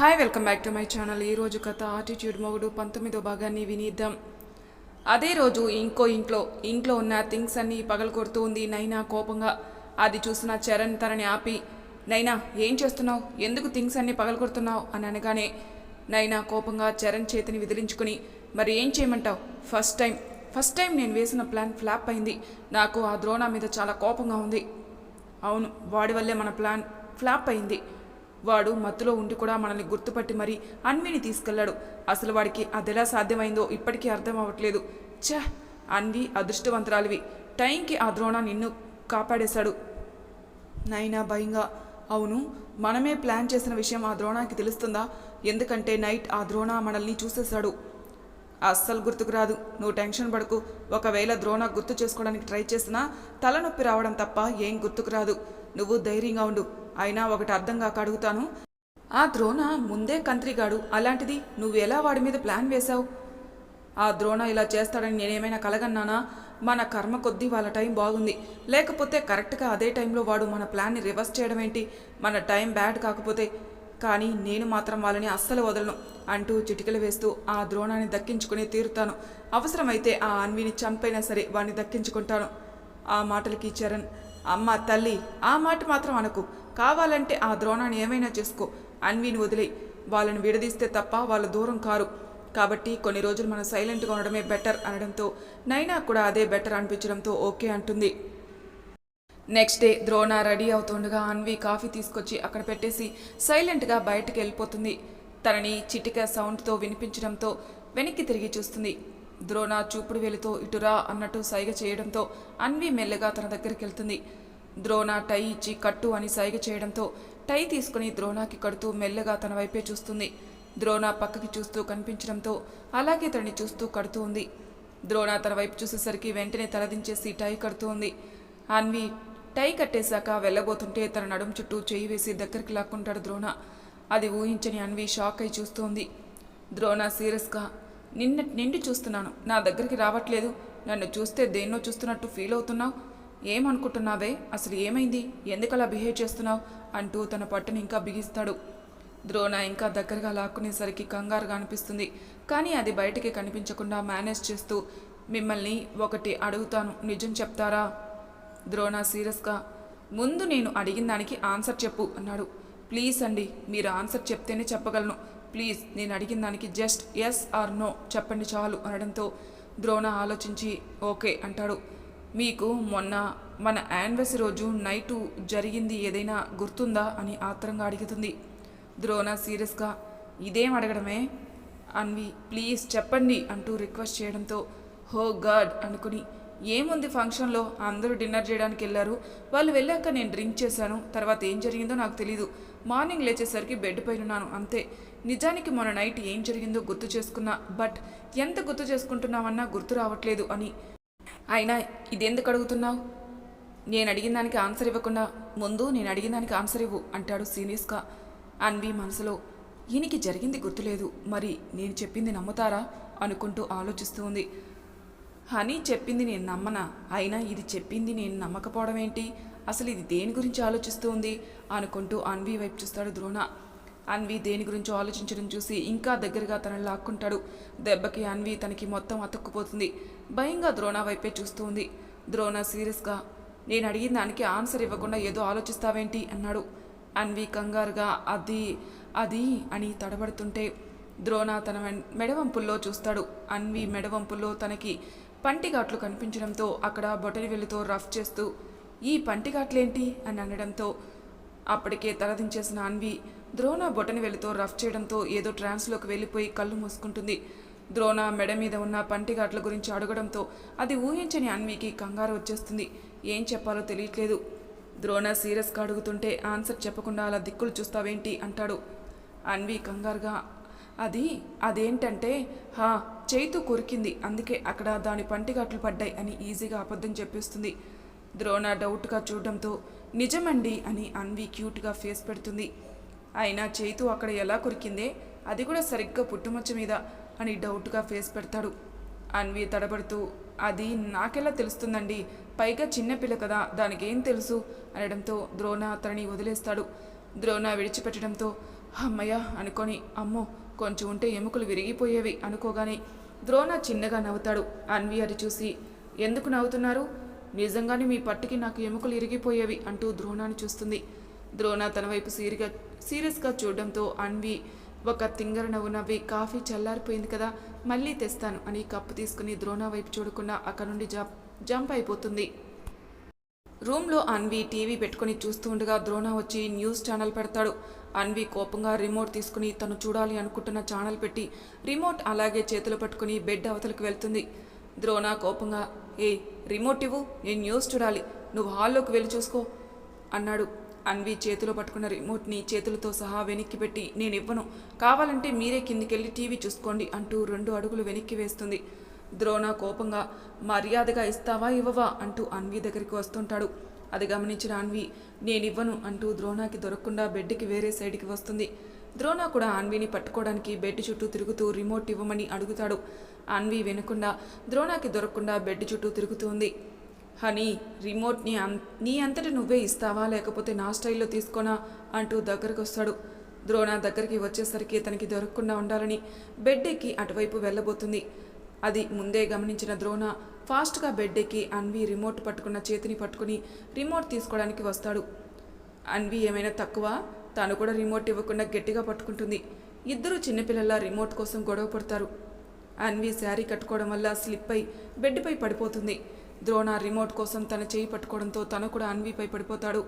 Hi welcome back to my channel ఈ రోజు కథ ఆటిట్యూడ్ మొగుడు పంతొమ్మిదో భాగాన్ని వినిద్దాం. అదే రోజు ఇంకో ఇంట్లో ఇంట్లో ఉన్న థింగ్స్ అన్నీ పగలు కొడుతూ ఉంది నైనా కోపంగా. అది చూసిన చరణ్ తనని ఆపి నైనా ఏం చేస్తున్నావు? ఎందుకు థింగ్స్ అన్నీ పగలు కొడుతున్నావు అని అనగానే నైనా కోపంగా చరణ్ చేతిని విదిలించుకుని మరి ఏం చేయమంటావు? ఫస్ట్ టైం ఫస్ట్ టైం నేను వేసిన ప్లాన్ ఫ్లాప్ అయింది. నాకు ఆ ద్రోణ మీద చాలా కోపంగా ఉంది. అవును వాడి వల్లే మన ప్లాన్ ఫ్లాప్ అయింది. వాడు మత్తులో ఉండి కూడా మనల్ని గుర్తుపట్టి మరీ అన్విని తీసుకెళ్ళాడు అసలు వాడికి అదెలా సాధ్యమైందో ఇప్పటికీ అర్థం అవ్వట్లేదు. ఛ! అన్వి అదృష్టవంతురాలివి. టైంకి ఆ ద్రోణ నిన్ను కాపాడేశాడు. నైనా భయంగా అవును మనమే ప్లాన్ చేసిన విషయం ఆ ద్రోణానికి తెలుస్తుందా? ఎందుకంటే నైట్ ఆ ద్రోణ మనల్ని చూసేశాడు. అస్సలు గుర్తుకు రాదు. నువ్వు టెన్షన్ పడకు. ఒకవేళ ద్రోణ గుర్తు చేసుకోవడానికి ట్రై చేసినా తలనొప్పి రావడం తప్ప ఏం గుర్తుకు రాదు. నువ్వు ధైర్యంగా ఉండు. అయినా ఒకటి అర్థం కాక అడుగుతాను. ఆ ద్రోణ ముందే కంత్రిగాడు అలాంటిది నువ్వు ఎలా వాడి మీద ప్లాన్ వేశావు? ఆ ద్రోణ ఇలా చేస్తాడని నేనేమైనా కలగన్నానా? మన కర్మ కొద్దీ వాళ్ళ టైం బాగుంది. లేకపోతే కరెక్ట్గా అదే టైంలో వాడు మన ప్లాన్ని రివర్స్ చేయడం ఏంటి మన టైం బ్యాడ్ కాకపోతే. కానీ నేను మాత్రం వాళ్ళని అస్సలు వదలను అంటూ చిటికలు వేస్తూ ఆ ద్రోణాన్ని దక్కించుకుని తీరుతాను. అవసరమైతే ఆ అన్విని చంపైనా సరే వాడిని దక్కించుకుంటాను ఆ మాటలకి చరణ్. అమ్మ తల్లి ఆ మాట మాత్రం అనకు. కావాలంటే ఆ ద్రోణాన్ని ఏమైనా చేసుకో. అన్విని వదిలే వాళ్ళని విడదీస్తే తప్ప వాళ్ళు దూరం కారు. కాబట్టి కొన్ని రోజులు మనం సైలెంట్గా ఉండడమే బెటర్ అనడంతో నైనా కూడా అదే బెటర్ అనిపించడంతో ఓకే అంటుంది. నెక్స్ట్ డే ద్రోణ రెడీ అవుతుండగా అన్వి కాఫీ తీసుకొచ్చి అక్కడ పెట్టేసి సైలెంట్గా బయటకు వెళ్ళిపోతుంది. తనని చిటిక సౌండ్తో వినిపించడంతో వెనక్కి తిరిగి చూస్తుంది. ద్రోణ చూపుడు వేలుతో ఇటురా అన్నట్టు సైగ చేయడంతో అన్వి మెల్లగా తన దగ్గరికి వెళ్తుంది. ద్రోణ టై ఇచ్చి కట్టు అని సైగ చేయడంతో టై తీసుకుని ద్రోణాకి కడుతూ మెల్లగా తన వైపే చూస్తుంది. ద్రోణ పక్కకి చూస్తూ కనిపించడంతో అలాగే తనని చూస్తూ కడుతూ ఉంది. ద్రోణ తన వైపు చూసేసరికి వెంటనే తలదించేసి టై కడుతూ ఉంది. అన్వి టై కట్టేశాక వెళ్ళబోతుంటే తన నడుం చుట్టూ చేయి వేసి దగ్గరికి లాక్కుంటాడు ద్రోణ. అది ఊహించని అన్వి షాక్ అయి చూస్తోంది ద్రోణ సీరియస్గా నిన్న నిండి చూస్తున్నాను. నా దగ్గరికి రావట్లేదు. నన్ను చూస్తే దేన్నో చూస్తున్నట్టు ఫీల్ అవుతున్నావు. ఏమనుకుంటున్నావే? అసలు ఏమైంది? ఎందుకలా బిహేవ్ చేస్తున్నావు? అంటూ తన పట్టుని ఇంకా బిగిస్తాడు. ద్రోణ ఇంకా దగ్గరగా లాక్కునేసరికి కంగారుగా అనిపిస్తుంది. కానీ అది బయటికి కనిపించకుండా మేనేజ్ చేస్తూ మిమ్మల్ని ఒకటి అడుగుతాను. నిజం చెప్తారా? ద్రోణ సీరియస్గా ముందు నేను అడిగిన దానికి ఆన్సర్ చెప్పు అన్నాడు. ప్లీజ్ అండి మీరు ఆన్సర్ చెప్తేనే చెప్పగలను. ప్లీజ్ నేను అడిగిన దానికి జస్ట్ ఎస్ ఆర్ నో చెప్పండి చాలు అనడంతో ద్రోణ ఆలోచించి ఓకే అంటాడు. మీకు మొన్న మన యానివర్సరీ రోజు నైటు జరిగింది ఏదైనా గుర్తుందా అని ఆత్రంగా అడుగుతుంది. ద్రోణ సీరియస్గా ఇదేం అడగడమే? అన్వి ప్లీజ్ చెప్పండి అంటూ రిక్వెస్ట్ చేయడంతో హో గాడ్ అనుకుని ఏముంది ఫంక్షన్లో? అందరూ డిన్నర్ చేయడానికి వెళ్ళారు. వాళ్ళు వెళ్ళాక నేను డ్రింక్ చేశాను. తర్వాత ఏం జరిగిందో నాకు తెలీదు. మార్నింగ్ లేచేసరికి బెడ్ పైన ఉన్నాను. అంతే. నిజానికి మొన్న నైట్ ఏం జరిగిందో గుర్తు చేసుకున్నా. బట్ ఎంత గుర్తు చేసుకుంటున్నామన్నా గుర్తు రావట్లేదు అని అయినా ఇదెందుకు అడుగుతున్నావు? నేను అడిగిన దానికి ఆన్సర్ ఇవ్వకుండా ముందు నేను అడిగిన దానికి ఆన్సర్ ఇవ్వు అంటాడు సీరియస్గా అన్వి మనసులో ఈయనకి జరిగింది గుర్తులేదు. మరి నేను చెప్పింది నమ్ముతారా? అనుకుంటూ ఆలోచిస్తూ ఉంది. హనీ చెప్పింది నేను నమ్మనా? అయినా ఇది చెప్పింది నేను నమ్మకపోవడం ఏంటి? అసలు ఇది దేని గురించి ఆలోచిస్తూ ఉంది? అనుకుంటూ అన్వి వైపు చూస్తాడు ద్రోణ. అన్వి దేని గురించి ఆలోచించడం చూసి ఇంకా దగ్గరగా తనని లాక్కుంటాడు. దెబ్బకి అన్వి తనకి మొత్తం అతుక్కుపోతుంది. భయంగా ద్రోణ వైపే చూస్తూ ఉంది ద్రోణ సీరియస్గా నేను అడిగిన దానికి ఆన్సర్ ఇవ్వకుండా ఏదో ఆలోచిస్తావేంటి? అన్నాడు. అన్వి కంగారుగా అది అది అని తడబడుతుంటే ద్రోణ తన మెడవంపుల్లో చూస్తాడు. అన్వి మెడవంపుల్లో తనకి పంటిఘాట్లు కనిపించడంతో అక్కడ బొటని రఫ్ చేస్తూ ఈ పంటిఘాట్లేంటి? అని అనడంతో అప్పటికే తలదించేసిన అన్వి ద్రోణ బొటని వెలుతో రఫ్ చేయడంతో ఏదో ట్రాన్స్లోకి వెళ్ళిపోయి కళ్ళు మూసుకుంటుంది. ద్రోణ మెడ మీద ఉన్న పంటిఘాట్ల గురించి అడగడంతో అది ఊహించని అన్వికి కంగారు వచ్చేస్తుంది. ఏం చెప్పాలో తెలియట్లేదు. ద్రోణ సీరియస్గా అడుగుతుంటే ఆన్సర్ చెప్పకుండా అలా దిక్కులు చూస్తావేంటి అంటాడు. అన్వి కంగారుగా అది అదేంటంటే హా చేతు కొరికింది. అందుకే అక్కడ దాని పంటిఘాట్లు పడ్డాయి అని ఈజీగా అబద్ధం చెప్పేస్తుంది. ద్రోణ డౌట్గా చూడడంతో నిజమండి అని అన్వి క్యూట్గా ఫేస్ పెడుతుంది. అయినా చేతు అక్కడ ఎలా కొరికిందే? అది కూడా సరిగ్గా పుట్టుమచ్చ మీద అని డౌట్గా ఫేస్ పెడతాడు. అన్వి తడబడుతూ అది నాకెలా తెలుస్తుందండి? పైగా చిన్నపిల్ల కదా దానికేం తెలుసు? అనడంతో ద్రోణ అతనిని వదిలేస్తాడు. ద్రోణ విడిచిపెట్టడంతో అమ్మయ్య అనుకొని అమ్మో కొంచెం ఉంటే ఎముకలు విరిగిపోయేవి అనుకోగానే ద్రోణ చిన్నగా నవ్వుతాడు. అన్వి అది చూసి ఎందుకు నవ్వుతున్నారు? నిజంగానే మీ పట్టుకి నాకు ఎముకలు ఇరిగిపోయేవి అంటూ ద్రోణాన్ని చూస్తుంది. ద్రోణ తన వైపు సీరిగా సీరియస్గా చూడడంతో అన్వి ఒక తింగర నవ్వు నవ్వి కాఫీ చల్లారిపోయింది కదా మళ్ళీ తెస్తాను అని కప్పు తీసుకుని ద్రోణ వైపు చూడకుండా అక్కడ నుండి జంప్ జంప్ అయిపోతుంది. రూమ్లో అన్వి టీవీ పెట్టుకుని చూస్తూ ఉండగా ద్రోణ వచ్చి న్యూస్ ఛానల్ పెడతాడు. అన్వి కోపంగా రిమోట్ తీసుకుని తను చూడాలి అనుకుంటున్న ఛానల్ పెట్టి రిమోట్ అలాగే చేతులు పట్టుకుని బెడ్ అవతలకు వెళ్తుంది. ద్రోణ కోపంగా ఏ రిమోట్ ఇవ్వు నేను న్యూస్ చూడాలి. నువ్వు హాల్లోకి వెళ్ళి చూసుకో అన్నాడు. అన్వి చేతిలో పట్టుకున్న రిమోట్ని చేతులతో సహా వెనక్కి పెట్టి నేను ఇవ్వను కావాలంటే మీరే కిందికెళ్ళి టీవీ చూసుకోండి అంటూ రెండు అడుగులు వెనక్కి వేస్తుంది. ద్రోణ కోపంగా మర్యాదగా ఇస్తావా ఇవ్వవా? అంటూ అన్వి దగ్గరికి వస్తుంటాడు. అది గమనించిన అన్వి నేనివ్వను అంటూ ద్రోణకి దొరకకుండా బెడ్కి వేరే సైడ్కి వస్తుంది. ద్రోణ కూడా అన్విని పట్టుకోవడానికి బెడ్ చుట్టూ తిరుగుతూ రిమోట్ ఇవ్వమని అడుగుతాడు. అన్వి వినకుండా ద్రోణకి దొరకకుండా బెడ్ చుట్టూ తిరుగుతుంది హనీ రిమోట్ నీ నీ అంతటి నువ్వే ఇస్తావా? లేకపోతే నా స్టైల్లో తీసుకోనా? అంటూ దగ్గరకు వస్తాడు ద్రోణ దగ్గరికి వచ్చేసరికి తనకి దొరకకుండా ఉండాలని బెడ్ ఎక్కి అటువైపు వెళ్ళబోతుంది. అది ముందే గమనించిన ద్రోణ ఫాస్ట్గా బెడ్ ఎక్కి అన్వి రిమోట్ పట్టుకున్న చేతిని పట్టుకుని రిమోట్ తీసుకోవడానికి వస్తాడు. అన్వి ఏమైనా తక్కువ? తాను కూడా రిమోట్ ఇవ్వకుండా గట్టిగా పట్టుకుంటుంది. ఇద్దరు చిన్నపిల్లల రిమోట్ కోసం గొడవ పడతారు. అన్వి శారీ కట్టుకోవడం వల్ల స్లిప్ అయి బెడ్పై పడిపోతుంది. ద్రోణ రిమోట్ కోసం తన చేయి పట్టుకోవడంతో తను కూడా అన్వీపై పడిపోతాడు.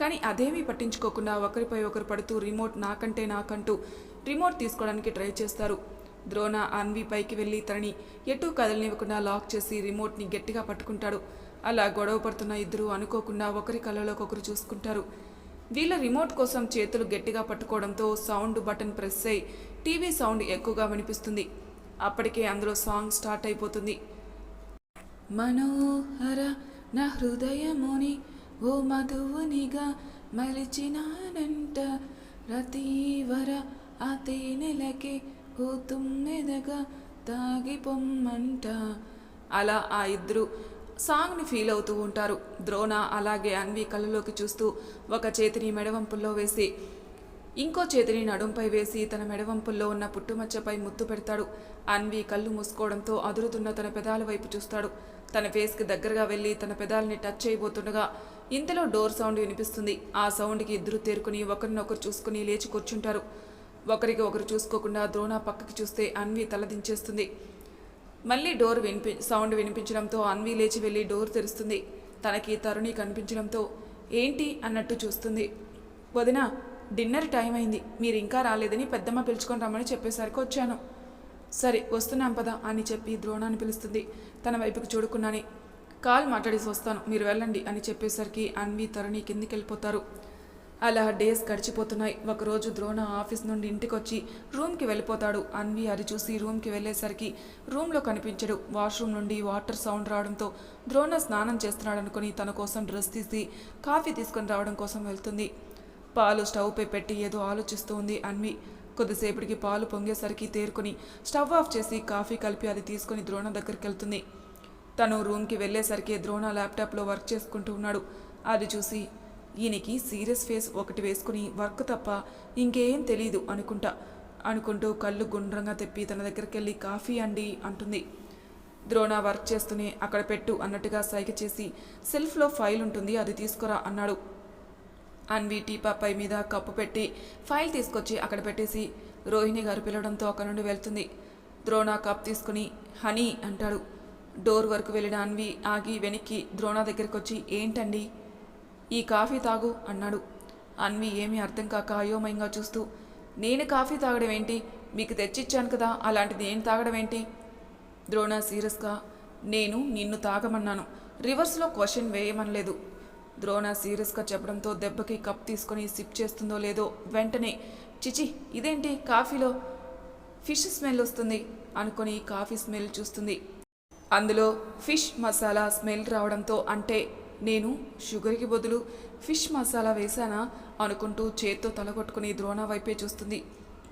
కానీ అదేమీ పట్టించుకోకుండా ఒకరిపై ఒకరు పడుతూ రిమోట్ నాకంటే నాకంటూ రిమోట్ తీసుకోవడానికి ట్రై చేస్తారు. ద్రోణ అన్వి పైకి వెళ్ళి తనని ఎటూ కదలనివ్వకుండా లాక్ చేసి రిమోట్ని గట్టిగా పట్టుకుంటాడు. అలా గొడవ పడుతున్న ఇద్దరు అనుకోకుండా ఒకరి కళ్ళలోకి ఒకరు చూసుకుంటారు. వీళ్ళ రిమోట్ కోసం చేతులు గట్టిగా పట్టుకోవడంతో సౌండ్ బటన్ ప్రెస్ అయి టీవీ సౌండ్ ఎక్కువగా వినిపిస్తుంది. అప్పటికే అందులో సాంగ్ స్టార్ట్ అయిపోతుంది. మనోహర నా హృదయముని ఓ మధువునిగా మలిచినానంట. రతీవర ఆ తేనెలకే ఓ తుమ్మెదగా తాగి పొమ్మంట అలా ఆ ఇద్దరు సాంగ్ని ఫీల్ అవుతూ ఉంటారు. ద్రోణ అలాగే అన్వి కళ్ళలోకి చూస్తూ ఒక చేతిని మెడవంపుల్లో వేసి ఇంకో చేతిని నడుంపై వేసి తన మెడవంపుల్లో ఉన్న పుట్టుమచ్చపై ముత్తు పెడతాడు. అన్వి కళ్ళు మూసుకోవడంతో అదురుతున్న తన పెదాల వైపు చూస్తాడు. తన ఫేస్కి దగ్గరగా వెళ్ళి తన పెదాలని టచ్ చేయబోతుండగా ఇంతలో డోర్ సౌండ్ వినిపిస్తుంది. ఆ సౌండ్కి ఇద్దరు తేరుకుని ఒకరినొకరు చూసుకుని లేచి కూర్చుంటారు. ఒకరికి ఒకరు చూసుకోకుండా ద్రోణ పక్కకి చూస్తే అన్వి తలదించేస్తుంది మళ్ళీ డోర్ వినిపి సౌండ్ వినిపించడంతో అన్వి లేచి వెళ్ళి డోర్ తెరుస్తుంది. తనకి తరుణి కనిపించడంతో ఏంటి అన్నట్టు చూస్తుంది. వదిన డిన్నర్ టైం అయింది. మీరు ఇంకా రాలేదని పెద్దమ్మ పిలుచుకొని రమ్మని చెప్పేసరికి వచ్చాను. సరే వస్తున్నాం పదా అని చెప్పి ద్రోణాన్ని పిలుస్తుంది. తన వైపుకి చూడుకున్నాని. కాల్ మాట్లాడేసి వస్తాను మీరు వెళ్ళండి అని చెప్పేసరికి అన్వి తరుణి కిందికి వెళ్ళిపోతారు అలా డేస్ గడిచిపోతున్నాయి. ఒకరోజు ద్రోణ ఆఫీస్ నుండి ఇంటికి వచ్చి రూమ్కి వెళ్ళిపోతాడు. అన్వి అది చూసి రూమ్కి వెళ్ళేసరికి రూమ్లో కనిపించడు. వాష్రూమ్ నుండి వాటర్ సౌండ్ రావడంతో ద్రోణ స్నానం చేస్తున్నాడు అనుకుని తన కోసం డ్రెస్ తీసి కాఫీ తీసుకొని రావడం కోసం వెళ్తుంది. పాలు స్టవ్పై పెట్టి ఏదో ఆలోచిస్తూ ఉంది అన్వి. కొద్దిసేపటికి పాలు పొంగేసరికి తేరుకొని స్టవ్ ఆఫ్ చేసి కాఫీ కలిపి అది తీసుకొని ద్రోణ దగ్గరికి వెళ్తుంది తను రూమ్కి వెళ్ళేసరికి ద్రోణ ల్యాప్టాప్లో వర్క్ చేసుకుంటూ ఉన్నాడు. అది చూసి ఈయనకి సీరియస్ ఫేస్ ఒకటి వేసుకుని వర్క్ తప్ప ఇంకేం తెలియదు అనుకుంటా అనుకుంటూ కళ్ళు గుండ్రంగా తెప్పి తన దగ్గరికి వెళ్ళి కాఫీ అండి అంటుంది. ద్రోణ వర్క్ చేస్తూనే అక్కడ పెట్టు అన్నట్టుగా సైగ చేసి సెల్ఫ్లో ఫైల్ ఉంటుంది అది తీసుకురా అన్నాడు. అన్వి టీ పై మీద కప్పు పెట్టి ఫైల్ తీసుకొచ్చి అక్కడ పెట్టేసి రోహిణి గారు పిలవడంతో అక్కడ నుండి వెళ్తుంది. ద్రోణ కప్ తీసుకుని హనీ అంటాడు. డోర్ వరకు వెళ్ళిన అన్వి ఆగి వెనక్కి ద్రోణ దగ్గరికి వచ్చి ఏంటండి? ఈ కాఫీ తాగు అన్నాడు. అన్వి ఏమీ అర్థం కాక అయోమయంగా చూస్తూ నేను కాఫీ తాగడం ఏంటి? మీకు తెచ్చిచ్చాను కదా అలాంటిది నేను తాగడం ఏంటి? ద్రోణ సీరియస్గా నేను నిన్ను తాగమన్నాను. రివర్స్లో క్వశ్చన్ వేయమనలేదు. ద్రోణ సీరియస్గా చెప్పడంతో దెబ్బకి కప్ తీసుకొని సిప్ చేస్తుందో లేదో వెంటనే చిచి ఇదేంటి? కాఫీలో ఫిష్ స్మెల్ వస్తుంది అనుకొని కాఫీ స్మెల్ చూస్తుంది. అందులో ఫిష్ మసాలా స్మెల్ రావడంతో అంటే నేను షుగర్కి బదులు ఫిష్ మసాలా వేశానా? అనుకుంటూ చేత్తో తలగొట్టుకుని ద్రోణ వైపే చూస్తుంది.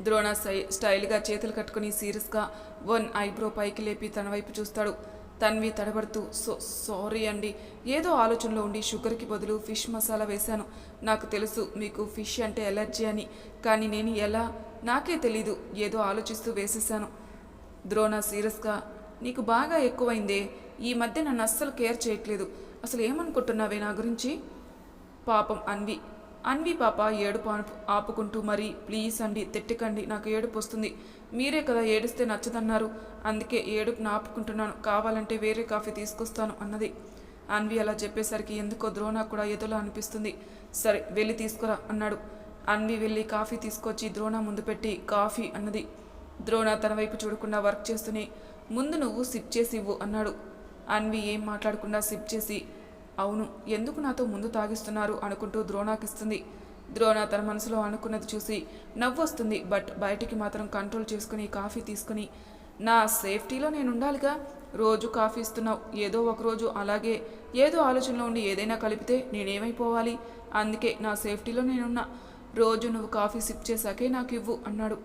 ద్రోణ స్టై స్టైల్గా చేతులు కట్టుకుని సీరియస్గా వన్ ఐబ్రో పైకి లేపి తన వైపు చూస్తాడు. తన్వి తడబడుతూ సో సారీ అండి. ఏదో ఆలోచనలో ఉండి షుగర్కి బదులు ఫిష్ మసాలా వేశాను. నాకు తెలుసు మీకు ఫిష్ అంటే ఎలర్జీ అని. కానీ నేను ఎలా? నాకే తెలీదు. ఏదో ఆలోచిస్తూ వేసేసాను ద్రోణ సీరియస్గా నీకు బాగా ఎక్కువైందే. ఈ మధ్య నన్ను అస్సలు కేర్ చేయట్లేదు. అసలు ఏమనుకుంటున్నావే నా గురించి? పాపం అన్వి అన్వి పాప ఏడుపు ఆపుకుంటూ మరి ప్లీజ్ అండి తిట్టకండి నాకు ఏడుపు వస్తుంది. మీరే కదా ఏడిస్తే నచ్చదన్నారు. అందుకే ఏడుపును ఆపుకుంటున్నాను కావాలంటే వేరే కాఫీ తీసుకొస్తాను అన్నది. అన్వి అలా చెప్పేసరికి ఎందుకో ద్రోణ కూడా ఎదులా అనిపిస్తుంది. సరే వెళ్ళి తీసుకురా అన్నాడు. అన్వి వెళ్ళి కాఫీ తీసుకొచ్చి ద్రోణ ముందు పెట్టి కాఫీ అన్నది. ద్రోణ తన వైపు చూడకుండా వర్క్ చేస్తూనే ముందు నువ్వు సిప్ చేసి ఇవ్వు అన్నాడు. అన్వి ఏం మాట్లాడకుండా సిప్ చేసి అవును ఎందుకు నాతో ముందు తాగిస్తున్నారు అనుకుంటూ ద్రోణాకిస్తుంది. ద్రోణ తన మనసులో అనుకున్నది చూసి నవ్వొస్తుంది బట్ బయటికి మాత్రం కంట్రోల్ చేసుకుని కాఫీ తీసుకుని నా సేఫ్టీలో నేను ఉండాలిగా రోజు కాఫీ ఇస్తున్నావు ఏదో ఒక రోజు అలాగే ఏదో ఆలోచనలో ఉండి ఏదైనా కలిపితే నేనేమైపోవాలి? అందుకే నా సేఫ్టీలో నేనున్నా. రోజు నువ్వు కాఫీ సిప్ చేశాకే నాకు ఇవ్వు అన్నాడు.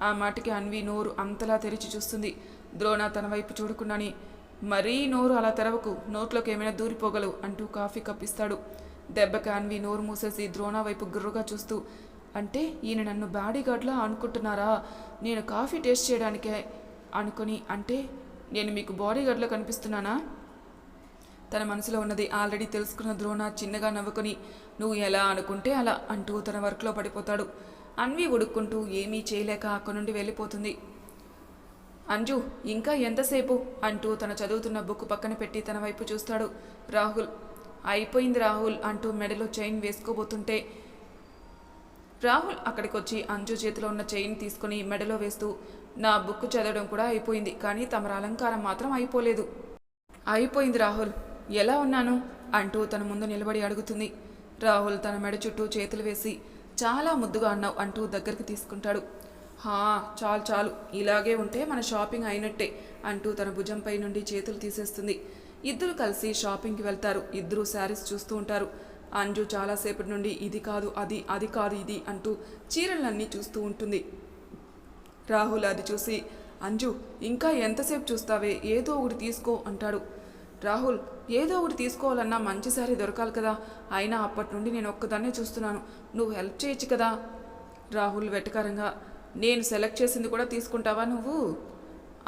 ఆ మాటకి అన్వి నోరు అంతలా తెరిచి చూస్తుంది. ద్రోణ తన వైపు చూడకుండానే మరీ నోరు అలా తెరవకు నోట్లోకి ఏమైనా దూరిపోగలవు అంటూ కాఫీ కప్పిస్తాడు. దెబ్బకి అన్వి నోరు మూసేసి ద్రోణ వైపు గుర్రుగా చూస్తూ అంటే ఈయన నన్ను బాడీగార్డ్లా అనుకుంటున్నారా నేను కాఫీ టేస్ట్ చేయడానికే అనుకొని అంటే నేను మీకు బాడీగార్డ్లో కనిపిస్తున్నానా? తన మనసులో ఉన్నది ఆల్రెడీ తెలుసుకున్న ద్రోణ చిన్నగా నవ్వుకొని నువ్వు ఎలా అనుకుంటే అలా అంటూ తన వర్క్లో పడిపోతాడు. అన్వి ఉడుక్కుంటూ ఏమీ చేయలేక అక్కడి నుండి వెళ్ళిపోతుంది. అంజు ఇంకా ఎంతసేపు? అంటూ తన చదువుతున్న బుక్ పక్కన పెట్టి తన వైపు చూస్తాడు రాహుల్. అయిపోయింది రాహుల్ అంటూ మెడలో చైన్ వేసుకోబోతుంటే రాహుల్ అక్కడికి వచ్చి అంజు చేతిలో ఉన్న చైన్ తీసుకుని మెడలో వేస్తూ నా బుక్ చదవడం కూడా అయిపోయింది కానీ తమర అలంకారం మాత్రం అయిపోలేదు. అయిపోయింది రాహుల్ ఎలా ఉన్నాను? అంటూ తన ముందు నిలబడి అడుగుతుంది. రాహుల్ తన మెడ చుట్టూ చేతులు వేసి చాలా ముద్దుగా అన్నావు అంటూ దగ్గరికి తీసుకుంటాడు. హా చాలు చాలు. ఇలాగే ఉంటే మన షాపింగ్ అయినట్టే అంటూ తన భుజంపై నుండి చేతులు తీసేస్తుంది. ఇద్దరు కలిసి షాపింగ్కి వెళ్తారు. ఇద్దరు శారీస్ చూస్తూ ఉంటారు. అంజు చాలాసేపటి నుండి ఇది కాదు అది అది కాదు ఇది అంటూ చీరలన్నీ చూస్తూ ఉంటుంది. రాహుల్ అది చూసి అంజు ఇంకా ఎంతసేపు చూస్తావే? ఏదో ఒకటి తీసుకో అంటాడు. రాహుల్ ఏదో ఒకటి తీసుకోవాలన్నా మంచి శారీ దొరకాలి కదా. అయినా అప్పటి నుండి నేను ఒక్కదాన్నే చూస్తున్నాను. నువ్వు హెల్ప్ చేయొచ్చు కదా? రాహుల్ వెటకారంగా నేను సెలెక్ట్ చేసింది కూడా తీసుకుంటావా నువ్వు?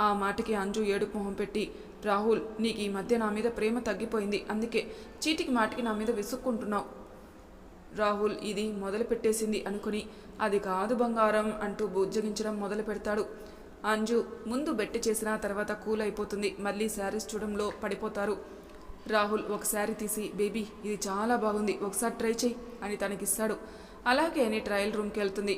ఆ మాటకి అంజు ఏడుపు మొహం పెట్టి రాహుల్ నీకు ఈ మధ్య నా మీద ప్రేమ తగ్గిపోయింది అందుకే చీటికి మాటికి నా మీద విసుక్కుంటున్నావు. రాహుల్ ఇది మొదలు పెట్టేసింది అనుకుని అది కాదు బంగారం అంటూ బుజ్జగించడం మొదలు పెడతాడు. అంజు ముందు బెట్టి చేసిన తర్వాత కూల్ అయిపోతుంది మళ్ళీ శారీస్ చూడంలో పడిపోతారు. రాహుల్ ఒక శారీ తీసి బేబీ ఇది చాలా బాగుంది ఒకసారి ట్రై చేయి అని తనకిస్తాడు. అలాగే అని ట్రయల్ రూమ్కి వెళ్తుంది.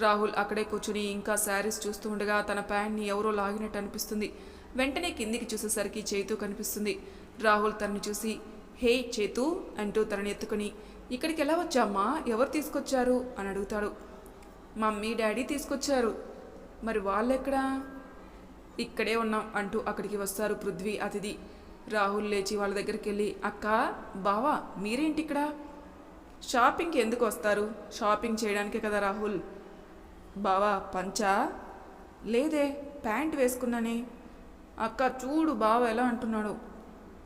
రాహుల్ అక్కడే కూర్చుని ఇంకా శారీస్ చూస్తూ ఉండగా తన ప్యాంట్ని ఎవరో లాగినట్టు అనిపిస్తుంది. వెంటనే కిందికి చూసేసరికి చేతు కనిపిస్తుంది. రాహుల్ తనని చూసి హే చేతు అంటూ తనని ఎత్తుకుని ఇక్కడికి ఎలా వచ్చామ్మా? ఎవరు తీసుకొచ్చారు? అని అడుగుతాడు. మమ్మీ డాడీ తీసుకొచ్చారు. మరి వాళ్ళెక్కడా? ఇక్కడే ఉన్నాం అంటూ అక్కడికి వస్తారు పృథ్వీ అతిథి. రాహుల్ లేచి వాళ్ళ దగ్గరికి వెళ్ళి అక్క బావా మీరేంటి ఇక్కడ షాపింగ్కి ఎందుకు వస్తారు? షాపింగ్ చేయడానికే కదా రాహుల్. బావా పంచా? లేదే ప్యాంట్ వేసుకున్నానే. అక్క చూడు బావ ఎలా అంటున్నాడు.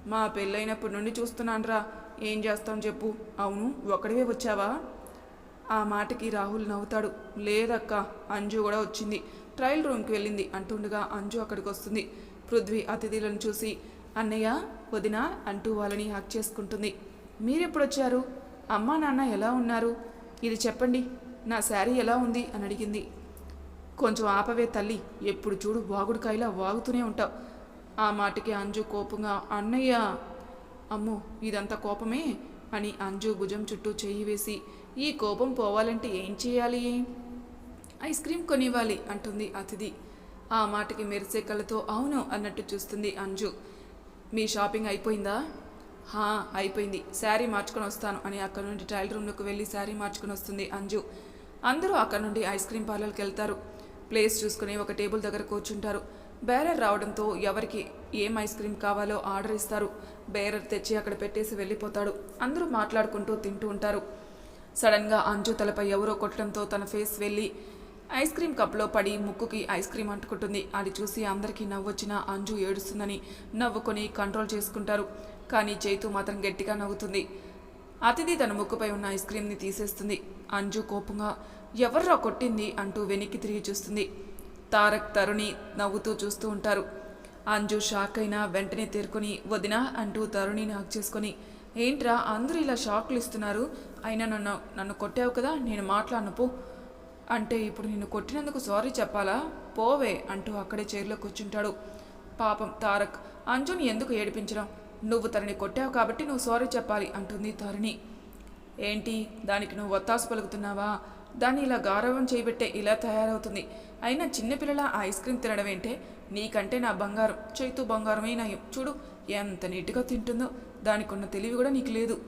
మా పెళ్ళైనప్పటి నుండి చూస్తున్నానురా ఏం చేస్తాం చెప్పు. అవును ఒకడివే వచ్చావా? ఆ మాటకి రాహుల్ నవ్వుతాడు. లేదక్క అంజు కూడా వచ్చింది. ట్రయల్ రూమ్కి వెళ్ళింది. అంటుండగా అంజు అక్కడికి వస్తుంది పృథ్వీ అతిథులను చూసి అన్నయ్య వదిన అంటూ వాళ్ళని హక్ చేసుకుంటుంది. మీరెప్పుడు వచ్చారు అమ్మా నాన్న ఎలా ఉన్నారు? ఇది చెప్పండి. నా శారీ ఎలా ఉంది? అని అడిగింది. కొంచెం ఆపవే తల్లి ఎప్పుడు చూడు వాగుడుకాయలా వాగుతూనే ఉంటావు. ఆ మాటకి అంజు కోపంగా అన్నయ్య! అమ్మో ఇదంతా కోపమే? అని అంజు భుజం చుట్టూ చెయ్యి వేసి ఈ కోపం పోవాలంటే ఏం చేయాలి? ఐస్ క్రీమ్ కొనివ్వాలి అంటుంది అతిథి. ఆ మాటకి మెరిసే కళ్ళతో అవును అన్నట్టు చూస్తుంది అంజు. మీ షాపింగ్ అయిపోయిందా? హా అయిపోయింది. శారీ మార్చుకొని వస్తాను అని అక్కడ నుండి ట్రయల్ రూమ్లోకి వెళ్ళి శారీ మార్చుకొని వస్తుంది అంజు. అందరూ అక్కడ నుండి ఐస్ క్రీమ్ పార్లర్కి వెళ్తారు. ప్లేస్ చూసుకుని ఒక టేబుల్ దగ్గర కూర్చుంటారు. బేరర్ రావడంతో ఎవరికి ఏం ఐస్ క్రీమ్ కావాలో ఆర్డర్ ఇస్తారు. బేరర్ తెచ్చి అక్కడ పెట్టేసి వెళ్ళిపోతాడు. అందరూ మాట్లాడుకుంటూ తింటూ ఉంటారు. సడన్గా అంజు తలపై ఎవరో కొట్టడంతో తన ఫేస్ వెళ్ళి ఐస్ క్రీమ్ కప్లో పడి ముక్కుకి ఐస్ క్రీమ్ అంటుకుంటుంది. అది చూసి అందరికీ నవ్వొచ్చిన అంజు ఏడుస్తుందని నవ్వుకొని కంట్రోల్ చేసుకుంటారు. కానీ చైతు మాత్రం గట్టిగా నవ్వుతుంది. అతిథి తన ముక్కుపై ఉన్న ఐస్ క్రీమ్ని తీసేస్తుంది. అంజు కోపంగా ఎవర్రా కొట్టింది? అంటూ వెనక్కి తిరిగి చూస్తుంది. తారక్ తరుణి నవ్వుతూ చూస్తూ ఉంటారు. అంజు షాక్ అయినా వెంటనే తేరుకొని వదినా అంటూ తరుణిని హక్ చేసుకొని ఏంట్రా అందరూ ఇలా షాక్లు ఇస్తున్నారు. అయినా నన్ను నన్ను కొట్టావు కదా నేను మాట్లాడను పో. అంటే ఇప్పుడు నిన్ను కొట్టినందుకు సారీ చెప్పాలా? పోవే అంటూ అక్కడే చైర్లో కూర్చుంటాడు. పాపం తారక్ అంజుని ఎందుకు ఏడిపించడం? నువ్వు తనని కొట్టావు కాబట్టి నువ్వు సారీ చెప్పాలి అంటుంది తరుణి ఏంటి? దానికి నువ్వు ఒత్తాసు పలుకుతున్నావా? దాన్ని ఇలా గౌరవం చేయబెట్టే ఇలా తయారవుతుంది. అయినా చిన్నపిల్లల ఆ ఐస్ క్రీమ్ తినడం ఏంటే? నీకంటే నా బంగారం. చైతు బంగారమే నయం. చూడు ఎంత నీట్గా తింటుందో. దానికి ఉన్న తెలివి కూడా నీకు లేదు.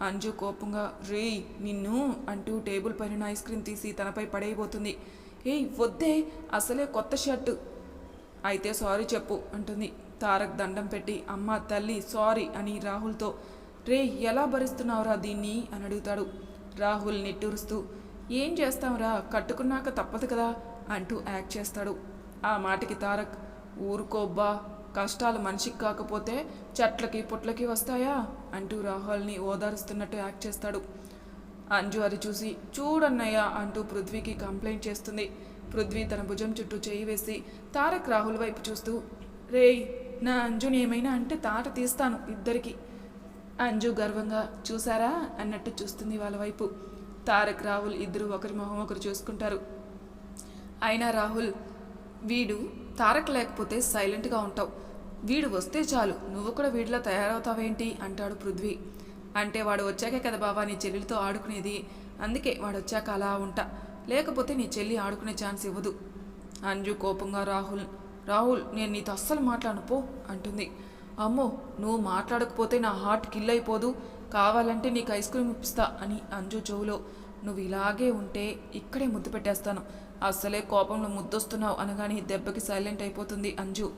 అంజు కోపంగా రే నిన్ను అంటూ టేబుల్ పైన ఐస్ క్రీమ్ తీసి తనపై పడేయబోతుంది. ఏయ్ వద్దే అసలే కొత్త షర్టు. అయితే సారీ చెప్పు అంటుంది. తారక్ దండం పెట్టి అమ్మ తల్లి సారీ అని రాహుల్తో రే ఎలా భరిస్తున్నావురా దీన్ని? అని అడుగుతాడు. రాహుల్ నిట్టూరుస్తూ ఏం చేస్తాంరా? కట్టుకున్నాక తప్పదు కదా? అంటూ యాక్ట్ చేస్తాడు. ఆ మాటకి తారక్ ఊరుకోబ్బా కష్టాలు మనిషికి కాకపోతే చెట్లకి పుట్లకి వస్తాయా? అంటూ రాహుల్ని ఓదారుస్తున్నట్టు యాక్ట్ చేస్తాడు. అంజు అది చూసి చూడన్నయ్య అంటూ పృథ్వీకి కంప్లైంట్ చేస్తుంది. పృథ్వీ తన భుజం చుట్టూ చేయి వేసి తారక్ రాహుల్ వైపు చూస్తూ రేయ్ నా అంజుని ఏమైనా అంటే తాట తీస్తాను ఇద్దరికి. అంజు గర్వంగా చూసారా అన్నట్టు చూస్తుంది వాళ్ళ వైపు. తారక్ రాహుల్ ఇద్దరు ఒకరి మొహం ఒకరు చూసుకుంటారు. అయినా రాహుల్ వీడు తారక్ లేకపోతే సైలెంట్గా ఉంటావు. వీడు వస్తే చాలు. నువ్వు కూడా వీడిలా తయారవుతావేంటి? అంటాడు పృథ్వీ. అంటే వాడు వచ్చాకే కదా బాబా నీ చెల్లెలితో ఆడుకునేది. అందుకే వాడు వచ్చాక అలా ఉంటా. లేకపోతే నీ చెల్లి ఆడుకునే ఛాన్స్ ఇవ్వదు. అంజు కోపంగా రాహుల్ రాహుల్ నేను నీతో అస్సలు మాట్లాడను పో అంటుంది. అమ్మో నువ్వు మాట్లాడకపోతే నా హార్ట్ కిల్ అయిపోదు. కావాలంటే నీకు ఐస్ క్రీమ్ ఇప్పిస్తా అని అంజు చెవులో. నువ్వు ఇలాగే ఉంటే ఇక్కడే ముద్దు పెట్టేస్తాను. అస్సలే కోపంలో ముద్దొస్తున్నావు అనగానే దెబ్బకి సైలెంట్ అయిపోతుంది అంజు.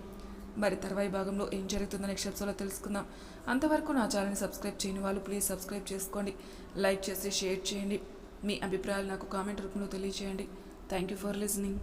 మరి తర్వాయి భాగంలో ఏం జరుగుతుందో నెక్స్ట్ ఎపిసోడ్లో తెలుసుకుందాం. అంతవరకు నా ఛానల్ని సబ్స్క్రైబ్ చేయని వాళ్ళు ప్లీజ్ సబ్స్క్రైబ్ చేసుకోండి. లైక్ చేసి షేర్ చేయండి. మీ అభిప్రాయాలు నాకు కామెంట్ రూపంలో తెలియజేయండి థ్యాంక్ యూ ఫర్ లిసనింగ్